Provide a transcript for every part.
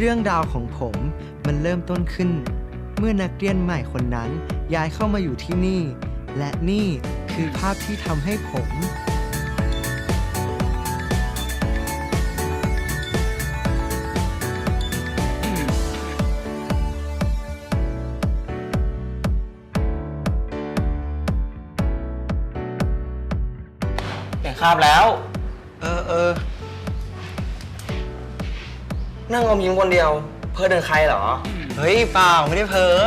เรื่องราวของผมมันเริ่มต้นขึ้น เมื่อนักเรียนใหม่คนนั้นย้ายเข้ามาอยู่ที่นี่ และนี่คือภาพที่ทำให้ผมเก่งคาบแล้ว เออเออ นั่งอมยิ้มคนเดียว เพ้อถึงใครเหรอ เฮ้ยเปล่าไม่ได้เพ้อ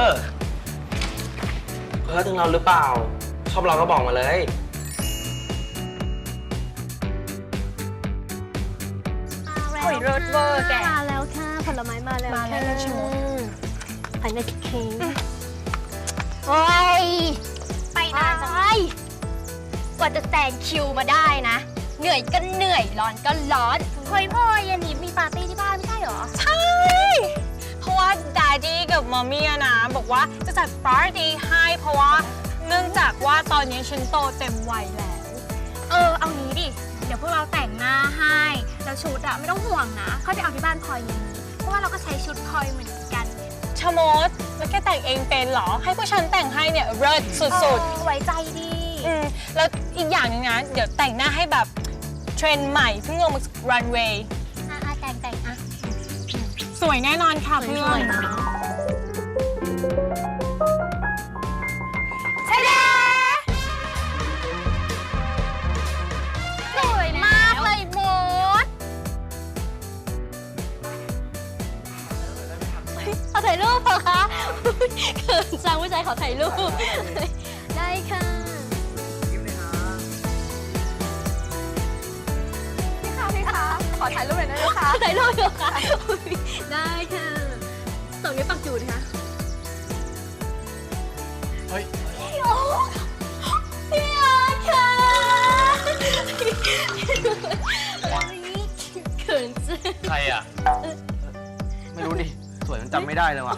เพ้อถึงเราหรือเปล่า ชอบเราก็บอกมาเลย โอ้ยรสเวอร์แก มาแล้วค่ะผลไม้มาแล้วมาแล้วค่ะนะชูไปนะเค้กโอ้ยไปนานจังกว่าจะแซงคิวมาได้นะ เหนื่อยก็เหนื่อย ร้อนก็ร้อนเฮ้ยพ่อเย็นนี้มีปาร์ตี้ที่บ้านไม่ใช่เห รอ ใช่ เพราะว่าดดดี้กับมอมมี่อะนะ บอกว่าจะจัดปาร์ตี้ให้เพราะว่าเนื่องจากว่าตอนนี้ฉันโตเต็มวัยแล้ว เออ เอางี้ดิ เดี๋ยวพวกเราแต่งหน้าให้ แล้วชุดอะไม่ต้องห่วงนะค่อยไปเอาที่บ้านพลอยอย่างนี้เพราะว่าเราก็ใช้ชุดพลอยเหมือนกันชะมดแล้วแกแต่งเองเป็นเหรอ ให้ผู้ฉันแต่งให้เนี่ยเลิศสุดเออไว้ใจดี ๆอืมแล้วอีกอย่างหนึงนะ เดี๋ยวแต่งหน้าให้แบบเทรนด์ใหม่เพิ่งลงมารันเวย์ สวยแน่นอนค่ะเพื่อนใช่แล้ว สวยมากเลยโมดขอถ่ายรูปเหรอคะเขินจังผู้ชายขอถ่ายรูป ได้ค่ะ ขอถ่ายรูปหน่อยได้ไหมคะถ่ายรูปเหรอคะอุ๊ยได้ค่ะส่งนี้วปักจูดค่ะเฮ้ยพี่โอ๊คพี่โอ๊คค่ะอุ๊ยเขินจังใครอะ ไม่รู้ดิ สวยจนจำไม่ได้เลยว่ะ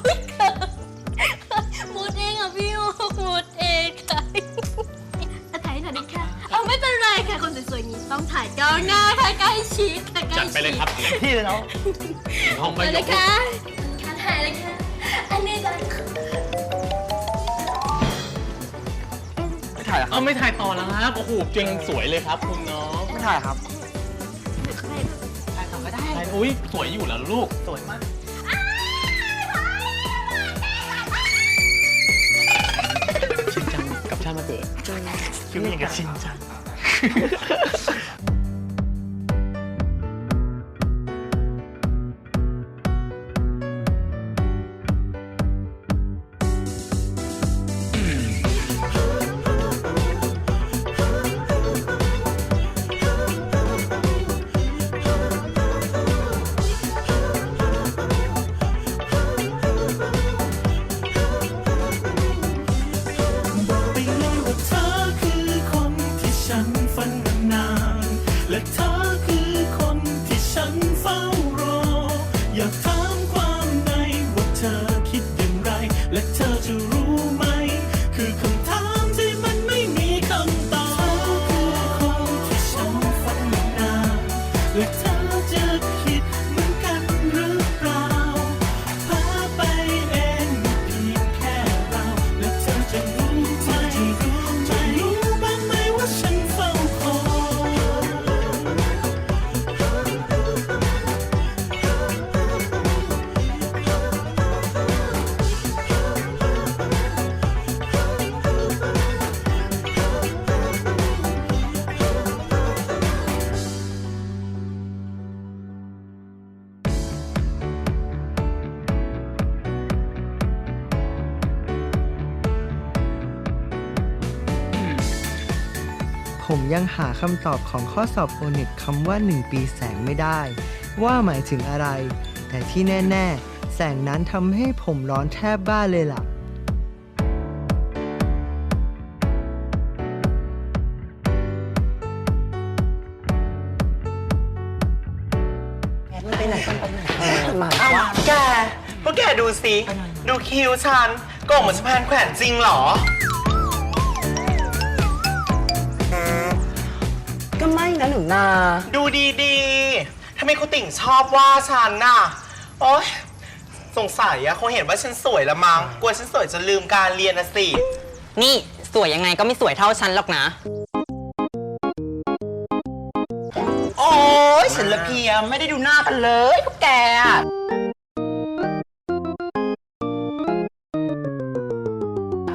ต้องถ่ายก้าวหน้าค่ะใกล้ชิดค่ะใกล้จัดชิดไปเลยครับพี่เลยเนาะห้องไปไม่ยเลยกค่ะค่ะถ่ายเลยค่ะ อันนี้จะไม่ถ่ายเหรอครัเอาบไม่ถ่ายต่อแล้วครับโอ้โหเก่งสวยเลยครับ คุณน้องไม่ถ่ายครับ ถ่ายต่อก็ได้อุ้ยสวยอยู่แล้วลูก สวยมาก ชินจังกับชาติมาเกิดคิวอย่างกับชินจัง ยังหาคำตอบของข้อสอบโอนิกคำว่า 1 ปีแสงไม่ได้ ว่าหมายถึงอะไร แต่ที่แน่ ๆ แสงนั้นทำให้ผมร้อนแทบบ้าเลยล่ะอ้าแกพวกแกดูสิ ดูคิวฉันโก่งเหมือนสะพานแขวนจริงเหรอ ก็ไม่นะหนูนา ดูดีๆทำไมคุณติ่งชอบว่าฉันน่ะ โอ๊ย สงสัยอะคงเห็นว่าฉันสวยละมั้ง กลัวฉันสวยจนลืมการเรียนนะสิ นี่สวยยังไงก็ไม่สวยเท่าฉันหรอกนะ โอ้ยฉันละเพียมไม่ได้ดูหน้ากันเลยพวกแกอะ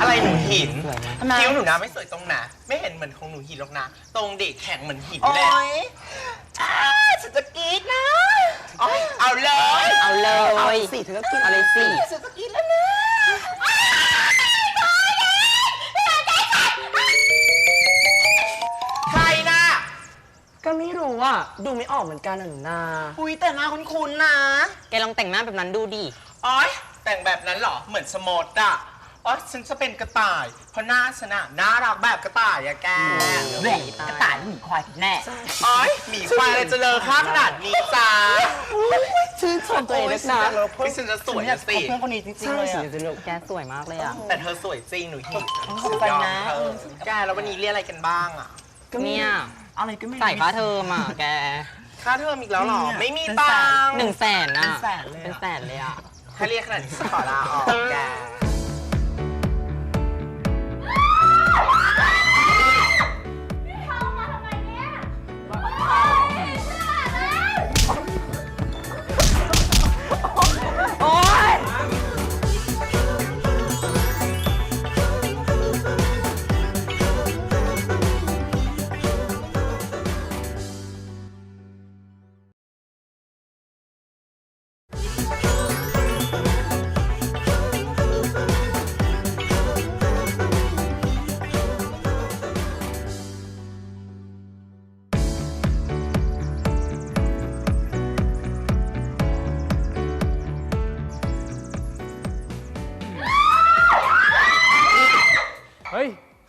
อะไรหนูหินคิ้วหนูนะไม่สวยตรงไหนไม่เห็นเหมือนของหนูหินหรอกนะ ตรงเด็กแข็งเหมือนหินเลยฉันจะกรีดนะเอาเลย เอาเลย เอาสิเธอก็กินเอาเลยสิ ฉันจะกินแล้วนะใครน่ะก็ไม่รู้อะ ดูไม่ออกเหมือนกันอะหนูนาอุ้ยแต่หน้าคุ้นๆนะ แกลองแต่งหน้าแบบนั้นดูดิอ๋อยแต่งแบบนั้นเหรอ เหมือนสมดอะ อ๋อฉันจะเป็นกระต่าย เพราะหน้าฉันอะน่ารักแบบกระต่ายอะแกแหวกระต่ายหมีควายแน่อ๋อยหมีควายอะไรจะเลอค่าขนาดนี้จ้าชื่นชมตัวเองนักนะพี่ฉันจะสวยอะสิเพื่อนคนนี้จริงๆเลยอะแกสวยมากเลยอะแต่เธอสวยจริงหนูหินขอบใจนะเธอแกแล้ววันนี้เรียกอะไรกันบ้างอะเนี่ยอะไรก็ไม่รู้ใส่ค่าเทอมอะแกค่าเทอมอีกแล้วเหรอ ไม่มีตังค์หนึ่งแสนอะเป็นแสนเลยอะเป็นแสนเลยอะถ้าเรียกขนาดนี้ฉันขอลาออกแก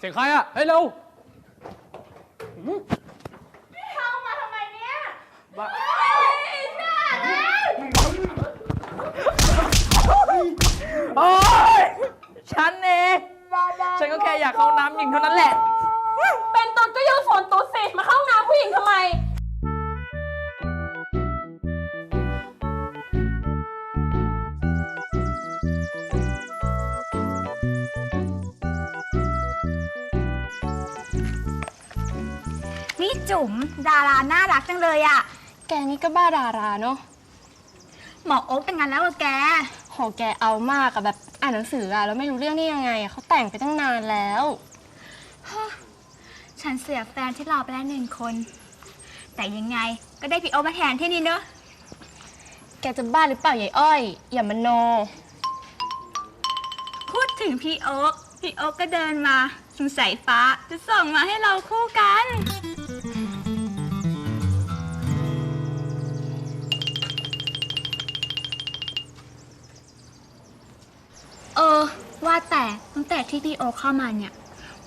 ยเสียงใครอะ เฮ้ยเร็วโอ๊ยฉันเองฉันก็แค่อยากเข้าน้ำหญิงเท่านั้นแหละ เป็นตุ๊ดก็โยนฝนตุ๊ดสิ มาเข้าน้ำผู้หญิงทำไม จุ๋มดาราน่ารักจังเลยอะแกนี่ก็บ้าดาราเนาะหมอโอ๊คเป็นงานแล้วเหรอแก โหแกเอามากอะแบบอ่านหนังสืออะแล้วไม่รู้เรื่องนี่ยังไงอะเขาแต่งไปตั้งนานแล้ว ฉันเสียแฟนที่รอไปแล้วหนึ่งคน แต่ยังไงก็ได้พี่โอ๊คมาแทนที่นี่เนอะแกจะบ้าหรือเปล่ายายอ้อย อย่ามโน พูดถึงพี่โอ๊คพี่โอ๊คก็เดินมาสงสัยฟ้าจะส่งมาให้เราคู่กัน แต่ตั้งแต่ที่พี่โอ๊คเข้ามาเนี่ย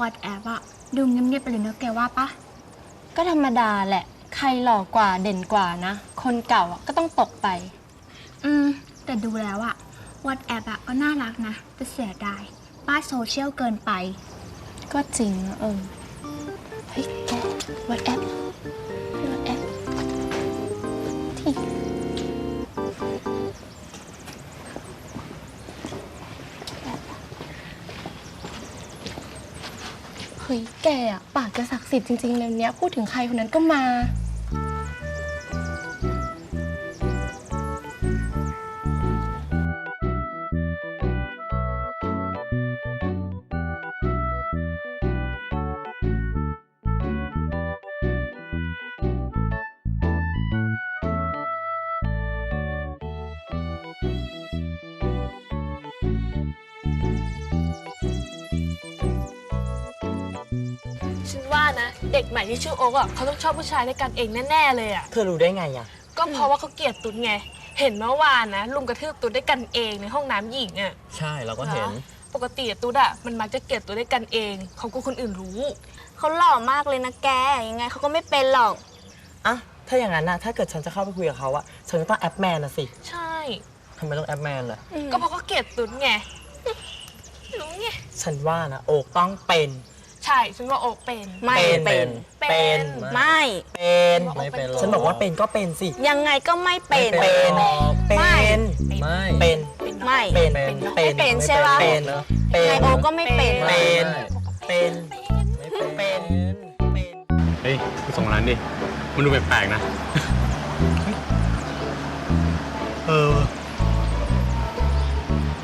วัดแอบอะดูเงียบๆไปเลยเนอะแกว่าปะก็ธรรมดาแหละ ใครหล่อกว่าเด่นกว่านะ คนเก่าอะก็ต้องตกไป อืม แต่ดูแล้วอะวัดแอบอะก็น่ารักนะ แต่เสียดายป้ายโซเชียลเกินไป ก็จริงนะเออเฮ้ยแกวัดแอป ฮ้ยแกอะปากจะศักดิ์สิทธิ์จริงๆเลยเนี้ยพูดถึงใครคนนั้นก็มา ฉันว่านะ เด็กใหม่ที่ชื่อโอ๊กอะเขาต้องชอบผู้ชายด้วยกันเองแน่ๆเลยอะ เธอรู้ได้ไงอะ ก็เพราะว่าเขาเกลียดตุ๊ดไง เห็นเมื่อวานนะลุงกระทืบตุ๊ดด้วยกันเองในห้องน้ำหญิงอะ ใช่เราก็เห็น ปกติอะตุ๊ดอะมันมักจะเกลียดตุ๊ดด้วยกันเองเขาก็คนอื่นรู้ เขาหล่อมากเลยนะแก ยังไงเขาก็ไม่เป็นหรอก อะ ถ้าอย่างนั้นนะถ้าเกิดฉันจะเข้าไปคุยกับเขาอะฉันก็ต้องแอปแมนนะสิใช่ ทำไมต้องแอปแมนล่ะ ก็เพราะเขาเกลียดตุ๊ดไงรู้ไง ฉันว่านะโอกต้องเป็น ใช่ฉันว่าโอ๊กเป็น ไม่เป็น เป็นไม่ เป็นไม่เป็นหรอกฉันบอกว่าเป็นก็เป็นสิ ยังไงก็ไม่เป็น เป็น เป็น ไม่เป็นไม่เป็นเป็นไม่เป็นเป็นเป็นเป็นใช่ปะเป็นเป็นไอโอก็ไม่เป็นเป็นเป็นเป็นเฮ้ยไปส่งร้านดิมันดูแปลกๆนะ เออ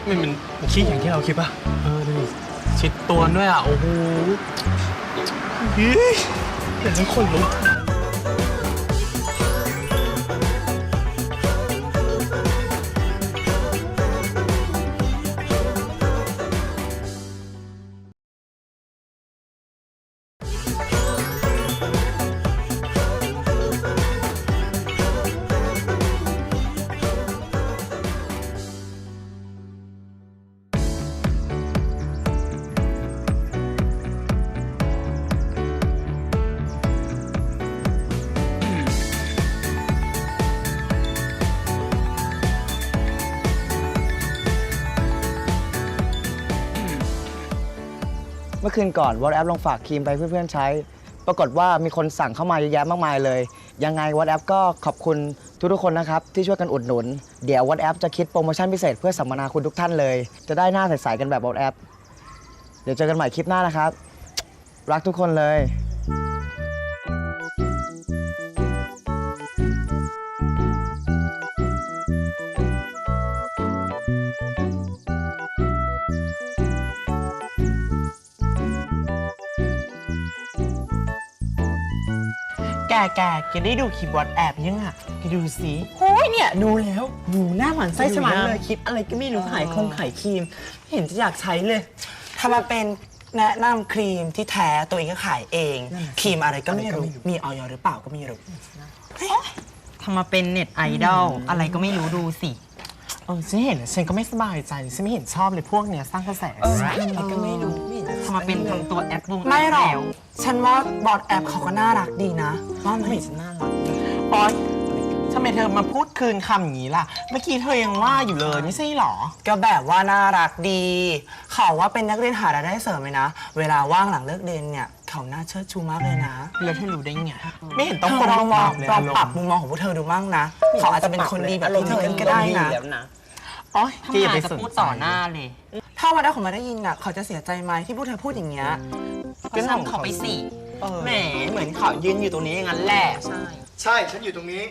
มันมันมันขี้อย่างที่เราคิดป่ะเออดูดิ ชิดตัวด้วยอะ โอ้โหเฮ้ยเดี๋ยวคนลุก เมื่อคืนก่อนวอตแอปลองฝากครีมไปเพื่อนๆใช้ ปรากฏว่ามีคนสั่งเข้ามาเยอะแยะมากมายเลย ยังไงวอตแอปก็ขอบคุณทุกๆคนนะครับ ที่ช่วยกันอุดหนุน เดี๋ยววอตแอปจะคิดโปรโมชั่นพิเศษเพื่อสัมมนาคุณทุกท่านเลย จะได้หน้าใสๆกันแบบวอตแอปเดี๋ยวเจอกันใหม่คลิปหน้านะครับ รักทุกคนเลย แกแกแกได้ดูคลิปวอตแอปยังอะแกดูสิโอ้ยเนี่ยดูแล้วดูหน้าหวานไส้สมันเลยคลิปอะไรก็ไม่รู้ขายคงขายครีมไม่เห็นจะอยากใช้เลยถ้ามาเป็นแนะนำครีมที่แท้ตัวเองก็ขายเอง ครีมอะไรก็ไม่รู้ มีออยหรือเปล่าก็ไม่รู้ทำมาเป็นเน็ตไอดอลอะไรก็ไม่รู้ดูสิ เออฉันเห็นแล้วฉันก็ไม่สบายใจฉันไม่เห็นชอบเลยพวกเนี้ยสร้างกระแสอะไรก็ไม่รู้ทำมาเป็นทำตัวแอปวงไม่หรอกฉันว่าบอทแอปเขาก็น่ารักดีนะว่าไหมฉันน่ารักออยทำไมเธอมาพูดคืนคำอย่างนี้ล่ะ เมื่อกี้เธอยังว่าอยู่เลยไม่ใช่หรอ ก็แบบว่าน่ารักดี เขาว่าเป็นนักเรียนหารายได้เสริมเลยนะ เวลาว่างหลังเลิกเรียนเนี่ย เขาน่าเชิดชูมากเลยนะ แล้วเธอรู้ได้ไงไม่เห็นต้องคนลองมองลองปรับมุมมองของพวกเธอดูมั่งนะเขาอาจจะเป็นคนดีแบบที่เธอก็ได้นะอ๋อที่อย่าไปพูดต่อหน้าเลย ถ้าวันนั้นเขามาได้ยินอะ เขาจะเสียใจไหมที่พวกเธอพูดอย่างเงี้ยก็ทำเขาไปสิแหมเหมือนเขายืนอยู่ตรงนี้อย่างนั้นแหละใช่ ใช่ฉันอยู่ตรงนี้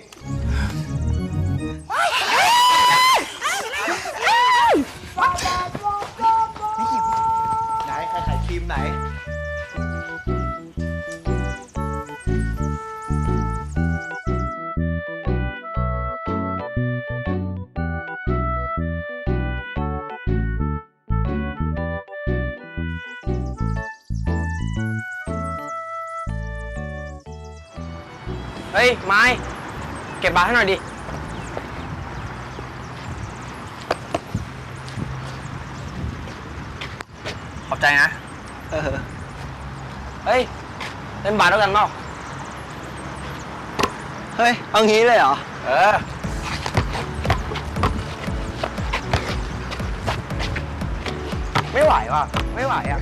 ไหนใครขายครีมไหน เฮ้ยไม้เก็บบาทให้หน่อยดิ ขอบใจนะ เออ เฮ้ย เล่นบาสด้วยกันเปล่าเฮ้ย เอางี้เลยเหรอ เออ ไม่ไหวว่ะ ไม่ไหวอะ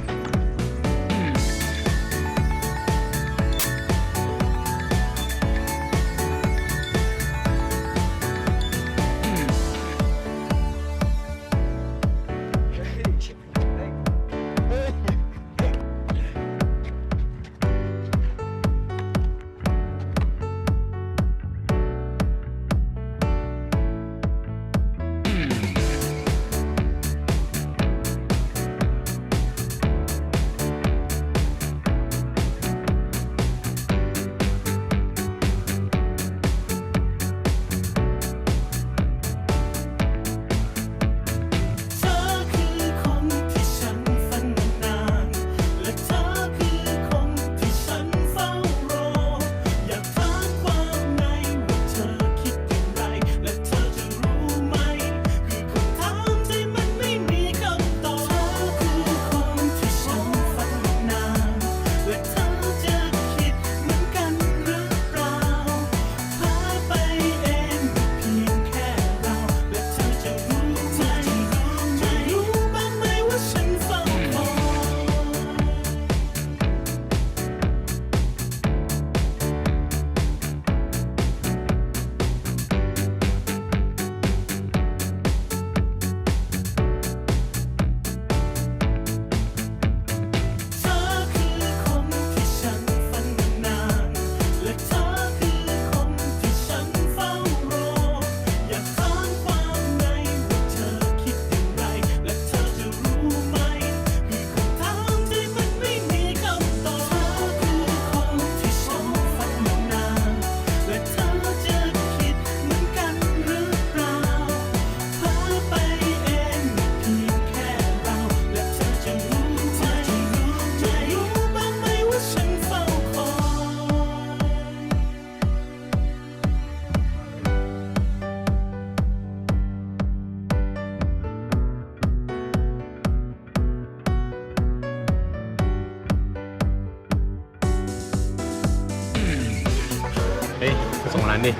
ส่งร้านดิ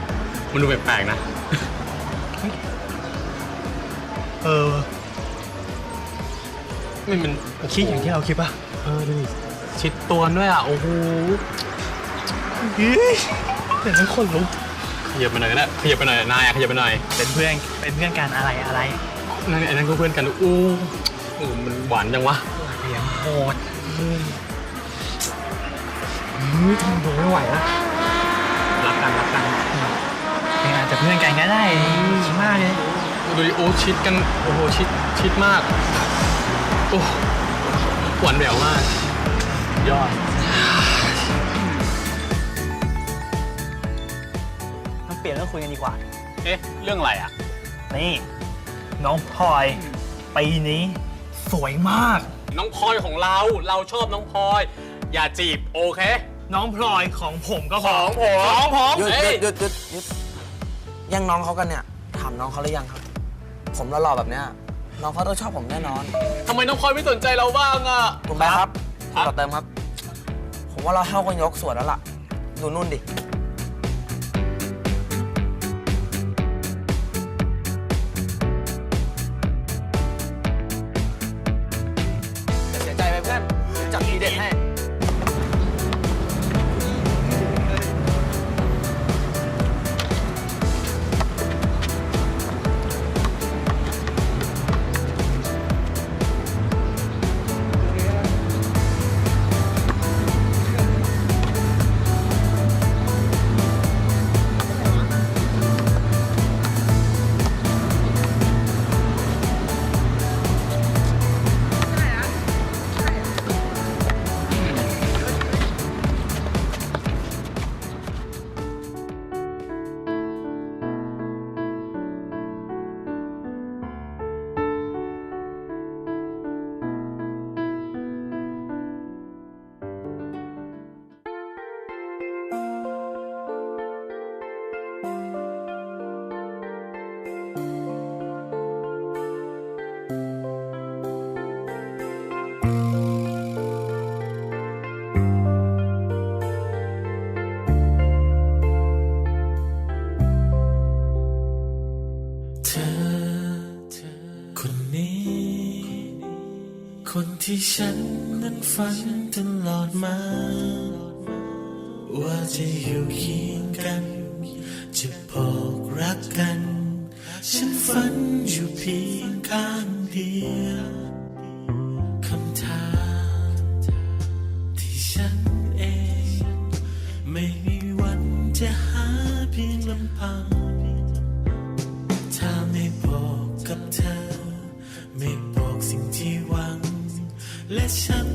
มันดูแปลกๆนะ เออไม่มันคิดอย่างที่เราคิดป่ะ เออดูดิชิดตัวด้วยอะ โอ้โหเฮ้ยแต่ทั้งคนลุกขยับไปหน่อยก็ได้ขยับไปหน่อยนายอะขยับไปหน่อยเป็นเพื่อนเป็นเพื่อนกันอะไรอะไรนั่นไอ้นั่นก็เพื่อนกันอู้โอ้มันหวานจังวะเสียงโหดนี่ทำดูไม่ไหวแล้ว เป็นอาจจะเพื่อนกันก็ได้ชิมากเลยดูดิโอ้ชิดกันโอ้โหชิดชิดมากโอ้หวานแหววมาก ยอดมันเปลี่ยนเรื่องคุยกันดีกว่า เอ๊ะ เรื่องอะไรอะ นี่ น้องพลอยปีนี้ สวยมาก น้องพลอยของเราเราชอบน้องพลอย อย่าจีบโอเค น้องพลอยของผมก็ของผมของผมหยุดเอ้หยุยดหยุดหยุดห ยุดแยังน้องเขากันเนี่ย ถามน้องเขาหรือยังครับ ผมหล่อๆแบบเนี้ย น้องเขาต้องชอบผมแน่นอน ทำไมน้องพลอยไม่สนใจเราบ้างอะ คุณแบ๊ครับครับต่อเติมครับ ผมว่าเราเท่ากันยกส่วนแล้วล่ะ ดูนู่นดิ ที่ฉันนั้นฝันตลอดมา ว่าจะอยู่เคียงกัน จะบอกรักกัน ฉันฝันอยู่เพียงข้าง บอ